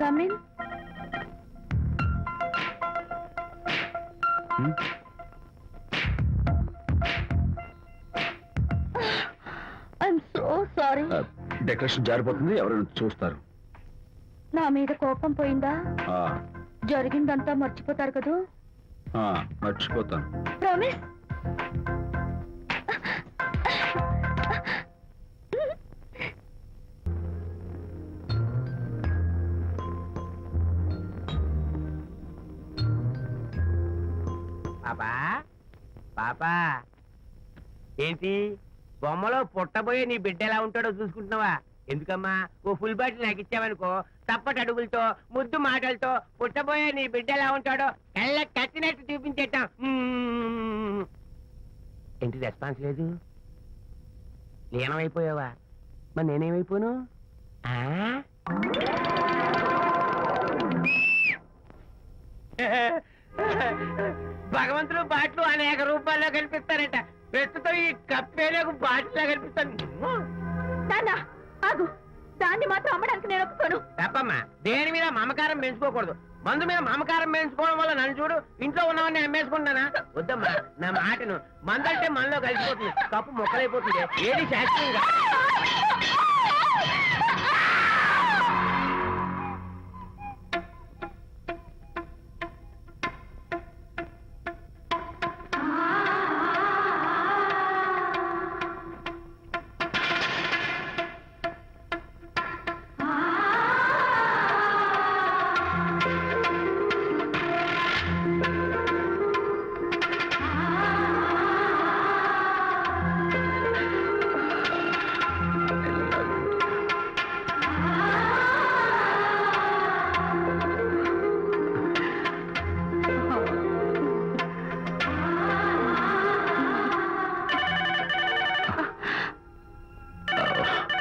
Come in I'm so sorry decoration జారిపోతుంది ఎవరైనా చూస్తారు. నా మీద కోపం పోయిందా? ఆ, జరిగిందంతా మర్చిపోతారు కదూ? ఆ, మర్చిపోతాను. ప్రామిస్ బాబా? పాపా ఏంటి? బొమ్మలో పుట్టబోయే నీ బిడ్డ ఎలా ఉంటాడో చూసుకుంటున్నావా? ఎందుకమ్మా? ఓ ఫుల్ బాటిల్ నాకు ఇచ్చావనుకో తప్పటి అడుగులతో ముద్దు మాటలతో పుట్టబోయే నీ బిడ్డ ఎలా ఉంటాడో కళ్ళ కట్టినట్టు చూపించేద్దాం. ఏంటి రెస్పాన్స్ లేదు? లీనమైపోయావా? మరి నేనేమైపోను? ఆ? భగవంతుడు బాట్లు అనేక రూపాల్లో కనిపిస్తారట. ప్రస్తుతం ఈ కప్పేలకు బాటిలా కనిపిస్తాను. నాన్న ఆగు. దాన్ని మాత్రం అమ్మడానికి నేను ఒప్పుకోను. తప్పమ్మా. దేని మీద మమకారం పెంచుకోకూడదు. మందు మీద మమకారం పెంచుకోవడం వల్ల నన్ను చూడు ఇంట్లో ఉన్నవన్నీ అమ్మేసుకుంటానా వద్దమ్మా నా మాటను మందు అంటే మనలో కలిసిపోతుంది. కప్పు మొక్కలైపోతుంది. ఏది శాస్త్రీయంగా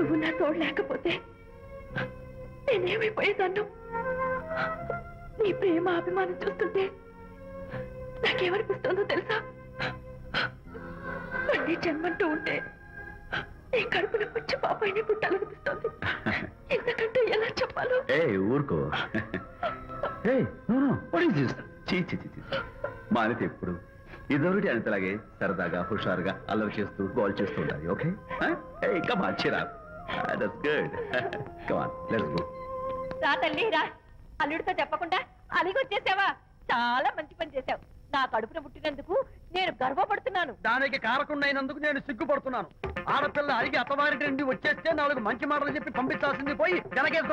నువ్వు నా తోడు లేకపోతే నేనేమైపోయేదాన్ను? నీ ప్రేమ అభిమానం చూస్తుంటే నాకేమనిపిస్తుందో తెలుసా? మళ్ళీ జన్మంటూ ఉంటే నీ కడుపున వచ్చి బాబాయిని పుట్టాలనిపిస్తుంది. ఎందుకంటే ఎలా చెప్పాలో? ఏ ఊరుకో. మానేది ఎప్పుడు ఇదొకటి అంతలాగే సరదాగా హుషారుగా అల్లరి చేస్తూ గోల్ చేస్తూ ఉండాలి ఓకే? మంచి చిరా that's good come on let's go రా తల్లి రా. అల్లుడితో చెప్పకుండా అలిగొచ్చేసావా? చాలా మంచి పని చేశావు. నా కడుపున పుట్టినందుకు నేను గర్వపడుతున్నాను. దానికి కారకుండైనందుకు నేను సిగ్గుపడుతున్నాను. ఆడపిల్ల అడిగి అత్తవారి నుండి వచ్చేస్తే నాలుగు మంచి మాటలు చెప్పి పంపించాల్సింది పోయి వెనకేసుకొని